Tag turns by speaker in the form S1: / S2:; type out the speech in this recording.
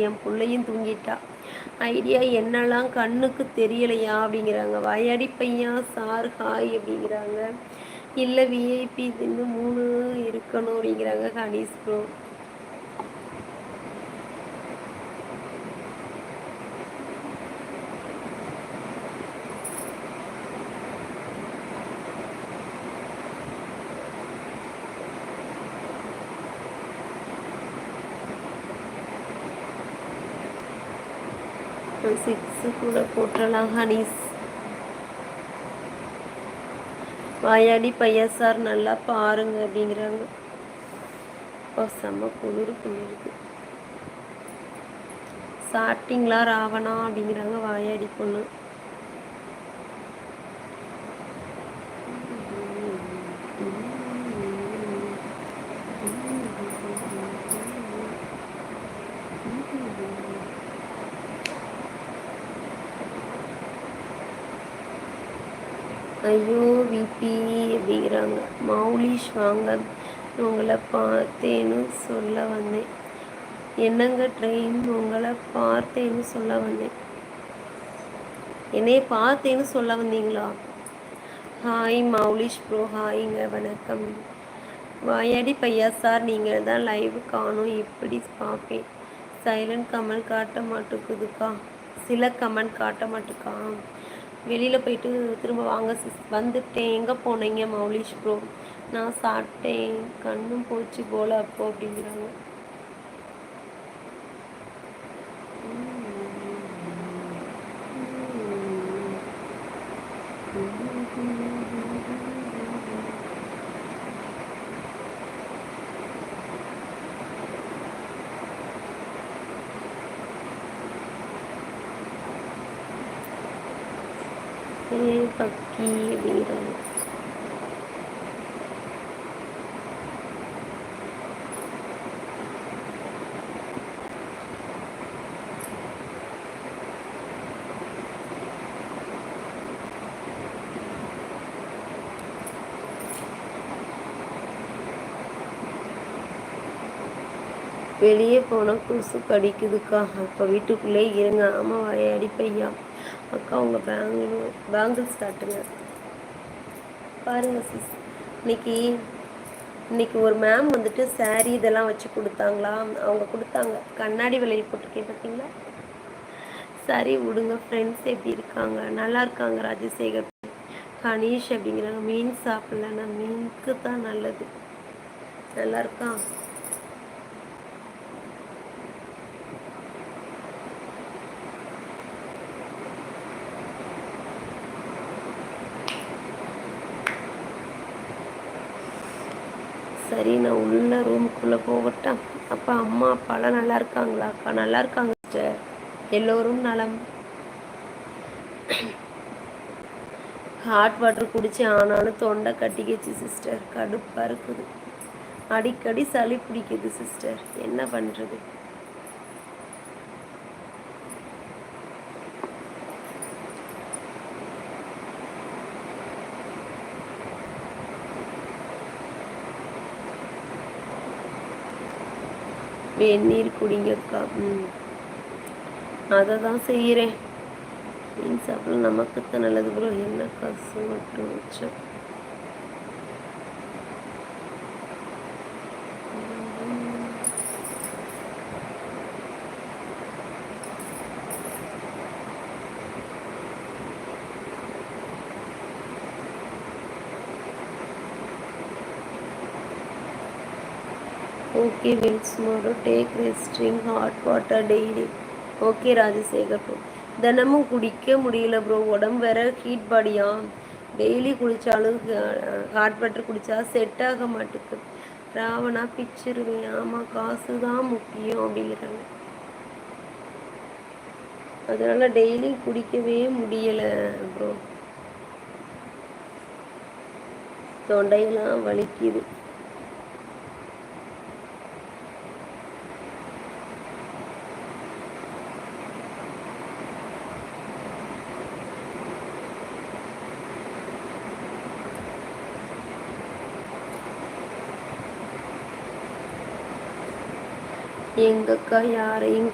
S1: என் பிள்ளையும் தூங்கிட்டா. ஐடியா என்னெல்லாம் கண்ணுக்கு தெரியலையா அப்படிங்கிறாங்க. வயடி பையன் சார் ஹாய் அப்படிங்கிறாங்க. இல்லை விஐபி இன்னும் மூணு இருக்கணும் அப்படிங்கிறாங்க கணேஷ் ப்ரோ சிக்ஸு கூட போட்டலாம் ஹனீஸ் வாயாடி பையா சார் நல்லா பாருங்க அப்படிங்கிறாங்க. இப்போ செம்ம குளிர் குளிருக்கு சாப்பிட்டீங்களா ராவணா அப்படிங்கிறாங்க வாயாடி பொண்ணு. ஐயோ விபி அப்படிங்கிறாங்க. மௌலிஷ் வாங்க உங்களை பார்த்தேன்னு சொல்ல வந்தேன். என்னங்க ட்ரெயின் உங்களை பார்த்தேன்னு சொல்ல வந்தேன். என்னைய பார்த்தேன்னு சொல்ல வந்தீங்களா? ஹாய் மௌலிஷ் ப்ரோ ஹாய்ங்க வணக்கம். வாயாடி பையா சார் நீங்கள் தான் லைவ் காணும். இப்படி பார்ப்பேன். சைலண்ட் கமெண்ட் காட்ட மாட்டேங்குதுக்கா சில கமெண்ட் காட்ட மாட்டேக்கா? வெளியில் போயிட்டு திரும்ப வாங்க சிஸ் வந்துட்டேன். எங்கே போனீங்க மௌலிஷ் ப்ரோ நான் சாப்பிட்டேன். கண்ணும் போச்சு போல அப்போ அப்படிங்கிறாங்க. பக்கி வீரன் வெளியே போனால் கொசு கடிக்குதுக்கா. அப்போ வீட்டுக்குள்ளே இருங்க. ஆமாம் வாயாடி பையா அக்கா உங்கள் பேங்கிள் பேங்கிள்ஸ் காட்டுங்க. பாருங்கள் சிஸ் இன்னைக்கு இன்னைக்கு ஒரு மேம் வந்துட்டு சாரீ இதெல்லாம் வச்சு கொடுத்தாங்களா? அவங்க கொடுத்தாங்க. கண்ணாடி விலையை போட்டிருக்கேன் பார்த்தீங்களா சரி விடுங்க ஃப்ரெண்ட்ஸ் எப்படி இருக்காங்க? நல்லா இருக்காங்க ராஜசேகர். கணேஷ் அப்படிங்கிறாங்க. மீன் சாப்பிட்லன்னா மீனுக்கு தான் நல்லது. நல்லா இருக்கான் சரி நான் உள்ள ரூமுக்குள்ளே போகட்டேன் அப்பா அம்மா அப்பாலாம் நல்லா இருக்காங்களா? அக்கா நல்லா இருக்காங்க சிஸ்டர். எல்லோரும் நலம். ஹாட் வாட்டர் குடிச்சு ஆனாலும் தொண்டை கட்டிக்கிச்சு சிஸ்டர். கடுப்பாக இருக்குது. அடிக்கடி சளி பிடிக்குது சிஸ்டர். என்ன பண்ணுறது வெந்நீர் குடிங்கக்கா. ம். அதை தான் செய்கிறேன் மீன் சாப்பிட நமக்கு தான் நல்லது ப்ரோ என்ன காசு மட்டும் ஓகே வில்ஸ் மோரோ டேக் ரெஸ்ட்ரிங் hot water daily okay Rajasekar bro தினமும் குடிக்க முடியல ப்ரோ உடம்பு வேற ஹீட் பாடியா டெய்லி குடித்தாலும் ஹாட் வாட்டர் குடித்தா செட் ஆக மாட்டேங்குது ராவணா பிச்சிருவேன் ஆமாம் காசு தான் முக்கியம் அப்படிங்கிறாங்க. அதனால டெய்லி குடிக்கவே முடியலை ப்ரோ தொண்டையெல்லாம் வலிக்குது. எங்கக்கா யாரையும்